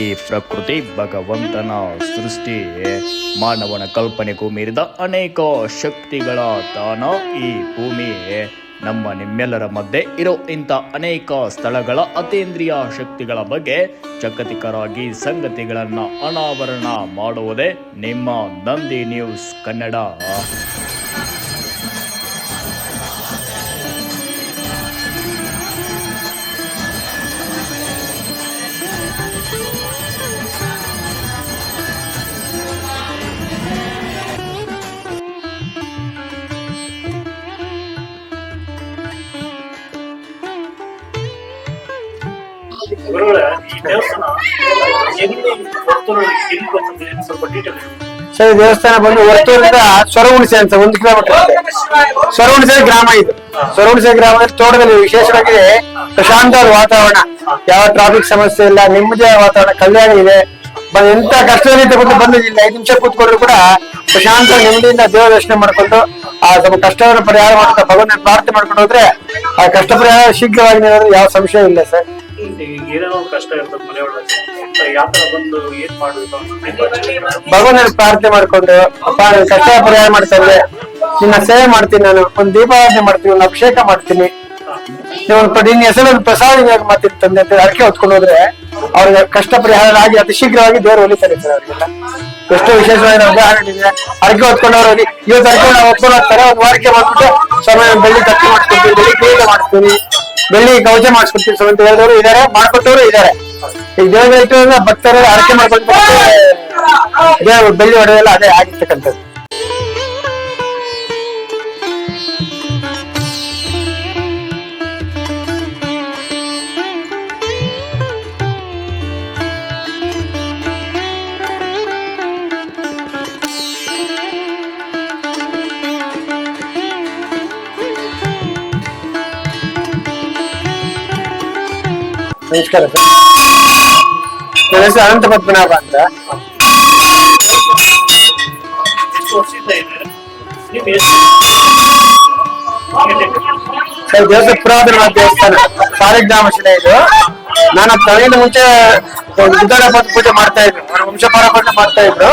ಈ ಪ್ರಕೃತಿ ಭಗವಂತನ ಸೃಷ್ಟಿ. ಮಾನವನ ಕಲ್ಪನೆಗೂ ಮೀರಿದ ಅನೇಕ ಶಕ್ತಿಗಳ ತಾಣ ಈ ಭೂಮಿ. ನಮ್ಮ ನಿಮ್ಮೆಲ್ಲರ ಮಧ್ಯೆ ಇರೋ ಇಂಥ ಅನೇಕ ಸ್ಥಳಗಳ ಅತೀಂದ್ರಿಯ ಶಕ್ತಿಗಳ ಬಗ್ಗೆ ಜಾಗತಿಕರಾಗಿ ಸಂಗತಿಗಳನ್ನು ಅನಾವರಣ ಮಾಡುವುದೇ ನಿಮ್ಮ ನಂದಿ ನ್ಯೂಸ್ ಕನ್ನಡ. ಸರ್ ದೇವಸ್ಥಾನ ಬಂದು ವರ್ತೂರಿಂದ ಸೊರಗುಣಿಸೆ ಅಂತ ಒಂದು ಕಿಲೋಮೀಟರ್ ಸೊರಗುಣಿಸೆ ಗ್ರಾಮ ಇದು. ಸೊರಗುಣಿಸೆ ಗ್ರಾಮದಲ್ಲಿ ತೋಟದಲ್ಲಿ ವಿಶೇಷವಾಗಿ ಪ್ರಶಾಂತವಾದ ವಾತಾವರಣ. ಯಾವ ಟ್ರಾಫಿಕ್ ಸಮಸ್ಯೆ ಇಲ್ಲ ನೆಮ್ಮದಿಯ ವಾತಾವರಣ ಕಲ್ಯಾಣ ಇದೆ. ಎಂತ ಕಷ್ಟದಲ್ಲಿ ತಗೊಂಡು ಬಂದಿಲ್ಲ ಐದು ನಿಮಿಷ ಕೂತ್ಕೊಂಡ್ರು ಕೂಡ ಪ್ರಶಾಂತ ನೆಮ್ಮದಿಯಿಂದ ದೇವರ ದರ್ಶನ ಮಾಡ್ಕೊಂಡು ಆ ಸ್ವಲ್ಪ ಕಷ್ಟವನ್ನು ಪರಿಹಾರ ಮಾಡ್ತಾ ಭಗವನ್ನ ಪ್ರಾರ್ಥನೆ ಮಾಡ್ಕೊಂಡು ಹೋದ್ರೆ ಆ ಕಷ್ಟ ಪರಿಹಾರ ಶೀಘ್ರವಾಗಿ ಯಾವ ಸಂಶಯ ಇಲ್ಲ ಸರ್. ಏನೇನೋ ಕಷ್ಟ ಇರ್ತದೆ ಯಾವ ತರ ಬಂದು ಏನ್ ಮಾಡುದು ಅಂತ ಭಗವಂತನ ಪ್ರಾರ್ಥನೆ ಮಾಡ್ಕೊಂಡು ಅಪ್ಪ ನನ್ ಕಷ್ಟ ಪರಿಹಾರ ಮಾಡ್ತಾರೆ ನಿನ್ನ ಸೇವೆ ಮಾಡ್ತೀನಿ ನಾನು. ಒಂದು ದೀಪಾರಾಧನೆ ಮಾಡ್ತೀನಿ ಒಂದು ಅಭಿಷೇಕ ಮಾಡ್ತೀನಿ. ನಿನ್ನ ಹೆಸರು ಒಂದು ಪ್ರಸಾದ ಮಾಡ್ತೀನಿ ತಂದೆ ಅಂತ ಅಡಿಕೆ ಹೊತ್ಕೊಂಡು ಹೋದ್ರೆ ಅವ್ರಿಗೆ ಕಷ್ಟ ಪರಿಹಾರ ಆಗಿ ಅತಿ ಶೀಘ್ರವಾಗಿ ದೇವರು ಹೊಲಿತಾರೆ ಸರ್ ಅವ್ರಿಗೆಲ್ಲ. ಎಷ್ಟೋ ವಿಶೇಷವಾಗಿ ನಾವು ಉದಾಹರಣೆ ಅಡಿಕೆ ಹೊತ್ಕೊಂಡವ್ರು ಹೋಗಿ ಇವತ್ತು ಅಡಿಕೆ ನಾವು ಹೊತ್ಕೊಂಡು ಹೋಗ್ತಾರೆ ಒಂದು ವಾರಕ್ಕೆ ಬಂದ್ಬಿಟ್ಟು ಸಮಯ ಬೆಳ್ಳಿ ಕಟ್ಟಿ ಮಾಡ್ತೀನಿ ಬೆಳ್ಳಿ ಕ್ಲೀನ್ ಮಾಡಿಸ್ತೀನಿ ಬೆಳ್ಳಿ ಕವಚ ಮಾಡ್ಸ್ಕೊಡ್ತೀವಿ ಸ್ವಾಮಿ ಅಂತ ಹೇಳಿದವರು ಇದಾರೆ ಮಾಡ್ಕೊಟ್ಟವರು ಇದಾರೆ. ಈಗ ದೇವರ ಭಕ್ತರು ಅಡಿಕೆ ಮಾಡ್ಕೊಂಡು ಬೆಳ್ಳಿ ಒಡೆಯಲ್ಲ ಅದೇ ಆಗಿರ್ತಕ್ಕಂಥದ್ದು. ನಮಸ್ಕಾರ ಸರ್. ನನ್ನ ಹೆಸರು ಅನಂತ ಪದ್ಮನಾಭ ಅಂತ. ಸರ್, ದೇವಸ್ಥಾನ ಪುರಾತನವಾದ ದೇವಸ್ಥಾನ ಸಾಲಿಗ್ರಾಮ ಶಿಲೆ ಇದು. ನಾನು ತಲೆಯಿಂದ ಮುಂಚೆ ಬಂದು ಪೂಜೆ ಮಾಡ್ತಾ ಇದ್ರು ನಾನು ವಂಶ ಪಾರಂಪರ್ಯ ಮಾಡ್ತಾ ಇದ್ರು.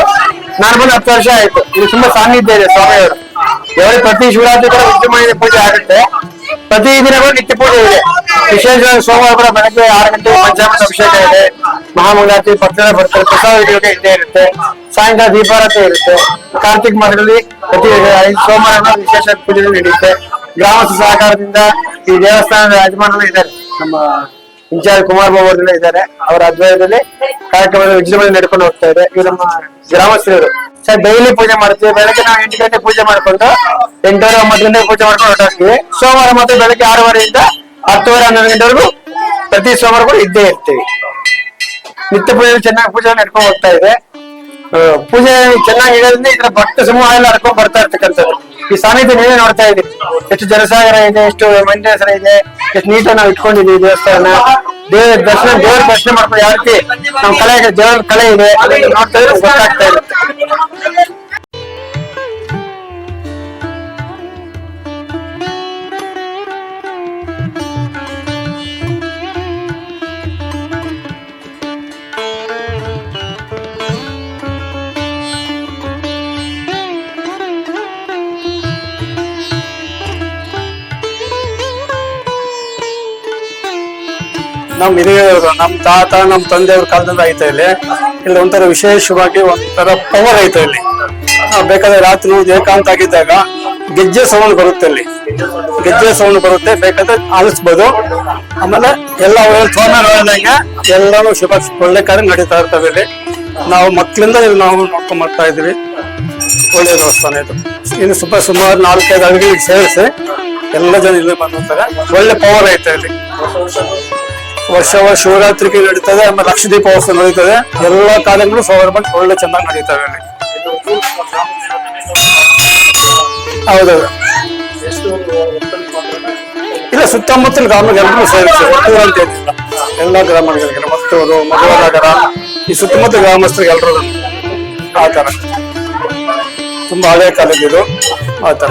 ನಾನು ಬಂದು ಹತ್ತು ವರ್ಷ ಆಯ್ತು. ಇದು ತುಂಬಾ ಸಾನ್ನಿಧ್ಯ ಇದೆ ಸ್ವಾಮಿಯವರು. ದೇವರ ಪ್ರತಿ ಶಿವರಾತ್ರಿ ಕೂಡ ವಿದ್ಯುಮಾನಿದ ಪೂಜೆ ಆಗುತ್ತೆ. ಪ್ರತಿ ದಿನ ಕೂಡ ನಿತ್ಯ ಪೂಜೆ ಇದೆ. ವಿಶೇಷವಾಗಿ ಸೋಮವಾರ ಬೆಳಗ್ಗೆ ಆರು ಗಂಟೆ ಪಂಚಾಮೃತ ಅಭಿಷೇಕ ಇದೆ. ಮಹಾಮಂಗಳಾರತಿ ಪತ್ರ ಬರ್ತಾರೆ ಪ್ರಸಾದ ವಿಡಿಯೋಗೆ ಇದ್ದೇ ಇರುತ್ತೆ. ಸಾಯಂಕಾಲ ದೀಪಾರತಿ ಇರುತ್ತೆ. ಕಾರ್ತಿಕ್ ಮಾಸದಲ್ಲಿ ಪ್ರತಿ ಐದು ಸೋಮವಾರ ವಿಶೇಷ ಪೂಜೆ ನಡೆಯುತ್ತೆ. ಗ್ರಾಮಸ್ಥ ಸಹಕಾರದಿಂದ ಈ ದೇವಸ್ಥಾನದ ಯಜಮಾನರು ಇದ್ದಾರೆ. ನಮ್ಮ ಇನ್ಚಾರ್ಜ್ ಕುಮಾರ್ ಬಾಬು ಅವರೆಲ್ಲ ಇದ್ದಾರೆ. ಅವರ ಅಧ್ವಯದಲ್ಲಿ ಕಾರ್ಯಕ್ರಮದ ವಿಜೃಂಭಣೆ ನಡ್ಕೊಂಡು ಹೋಗ್ತಾ ಇದೆ. ಇವು ನಮ್ಮ ಗ್ರಾಮಸ್ಥರು. ಸರ್, ಡೈಲಿ ಪೂಜೆ ಮಾಡ್ತೀವಿ. ಬೆಳಗ್ಗೆ ನಾವು ಎಂಟು ಗಂಟೆ ಪೂಜೆ ಮಾಡ್ಕೊಂಡು, ಎಂಟೂವರೆ ಒಂಬತ್ತು ಗಂಟೆ ಪೂಜೆ ಮಾಡ್ಕೊಂಡು ಹೊರಟಾಗ್ತೀವಿ. ಸೋಮವಾರ ಮತ್ತೆ ಬೆಳಗ್ಗೆ ಆರೂವರೆಯಿಂದ ಹತ್ತುವರೆ ಹನ್ನೊಂದು ಗಂಟೆವರೆಗೂ ಪ್ರತಿ ಸೋಮವಾರ ಕೂಡ ಇದ್ದೇ ಇರ್ತೀವಿ. ನಿತ್ಯ ಪೂಜೆ ಚೆನ್ನಾಗಿ ಪೂಜೆ ನಡ್ಕೊಂಡು ಹೋಗ್ತಾ ಇದೆ. ಪೂಜೆ ಚೆನ್ನಾಗಿ ಇರೋದ್ರಿಂದ ಇದರ ಭಕ್ತ ಸಮೂಹ ಎಲ್ಲ ನಡ್ಕೊಂಡು ಬರ್ತಾ ಇರ್ತಕ್ಕಂಥದ್ದು. ಈ ಸಾನ್ನಿಧ್ಯ ನೀವೇ ನೋಡ್ತಾ ಇದ್ದೀವಿ ಎಷ್ಟು ಜನಸಾಗರ ಇದೆ, ಎಷ್ಟು ಮಂಡ್ಯಸರ ಇದೆ, ಎಷ್ಟು ನೀಟಾಗಿ ನಾವು ಇಟ್ಕೊಂಡಿದೀವಿ ದೇವಸ್ಥಾನ. ದೇವ್ರ ದರ್ಶನ ದೇವ್ರ ದರ್ಶನ ಮಾಡ್ಕೊಂಡು ಯಾವ ರೀತಿ ನಮ್ಮ ಕಲೆ ದೇವರ ಕಲೆ ಇದೆ ನೋಡ್ತಾ ಇದ್ರೆ ಗೊತ್ತಾಗ್ತಾ ಇರುತ್ತೆ. ನಮ್ ಹಿರಿಯರು ನಮ್ಮ ತಾತ ನಮ್ಮ ತಂದೆಯವ್ರ ಕಾಲದಿಂದ ಐತೆ ಇಲ್ಲಿ. ಇಲ್ಲಿ ಒಂಥರ ವಿಶೇಷವಾಗಿ ಒಂಥರ ಪವರ್ ಐತೆ ಇಲ್ಲಿ. ಬೇಕಾದ್ರೆ ರಾತ್ರಿ ಏಕಾಂತ ಆಗಿದ್ದಾಗ ಗೆಜ್ಜೆ ಸೌಂಡ್ ಬರುತ್ತೆ ಇಲ್ಲಿ. ಗೆಜ್ಜೆ ಸೌಂಡ್ ಬರುತ್ತೆ, ಬೇಕಾದ್ರೆ ಆಲಿಸ್ಬೋದು. ಆಮೇಲೆ ಎಲ್ಲ ಫೋನಲ್ಲಿ ಹೇಳಿದಂಗೆ ಎಲ್ಲಾನು ಶುಭ, ಒಳ್ಳೆ ಕಾರ್ಯ ನಡೀತಾ ಇರ್ತವೆ ಇಲ್ಲಿ. ನಾವು ಮಕ್ಕಳಿಂದ ಇಲ್ಲಿ ನಾವು ನೋಡ್ಕೊಂಡ್ ಮಾಡ್ತಾ ಇದೀವಿ ಒಳ್ಳೆ ದೇವಸ್ಥಾನ ಇದು. ಇನ್ನು ಸುಪ ಸುಮಾರು ನಾಲ್ಕೈದು ಅಡುಗೆ ಸೇರಿಸಿ ಎಲ್ಲ ಜನ ಇಲ್ಲಿ ಬಂದಿರ್ತಾರೆ ಒಳ್ಳೆ ಪವರ್ ಐತೆ ಇಲ್ಲಿ. ವರ್ಷ ವರ್ಷ ಶಿವರಾತ್ರಿಗೆ ನಡೀತದೆ, ಆಮೇಲೆ ಲಕ್ಷ ದೀಪೋತ್ಸವ ನಡೀತದೆ. ಎಲ್ಲ ಕಾರ್ಯಗಳು ಬಂದು ಒಳ್ಳೆ ಚೆನ್ನಾಗಿ ನಡೀತವೆ ಅಲ್ಲಿ. ಹೌದೌದು. ಇಲ್ಲ, ಸುತ್ತಮುತ್ತಲ ಗ್ರಾಮಗೆಲ್ಲರೂ ಸೇರಿಸಿ ಒಟ್ಟೂರು ಅಂತ ಎಲ್ಲ ಗ್ರಾಮಗಳಿಗೆ ಮತ್ತೂರು ಮಧುವನಗರ ಈ ಸುತ್ತಮುತ್ತ ಗ್ರಾಮಸ್ಥರಿಗೆ ಎಲ್ಲರೂ ಆ ಥರ. ತುಂಬಾ ಹಳೆ ಕಾಲದಿದು ಆ ತರ